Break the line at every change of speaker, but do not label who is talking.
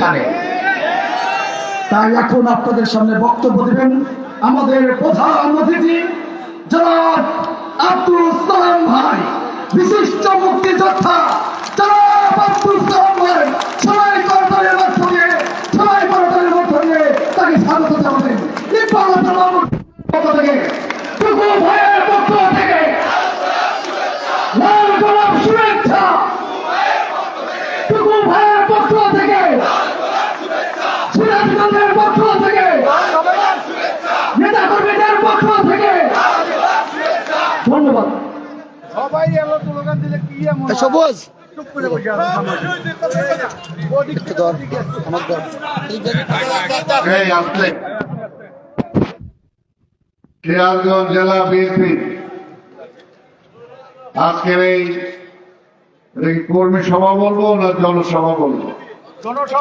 জানে। তাই এখন আপনাদের সামনে বক্তব্য দেবেন আমাদের প্রধান অতিথি, জনাব আব্দুল সালাম ভাই, বিশিষ্ট মুক্তিযোদ্ধা
সিরাজগঞ্জ জেলা বিএনপি। আজকের এই এই কর্মী সভা বলব না জনসভা বলব?
জনসভা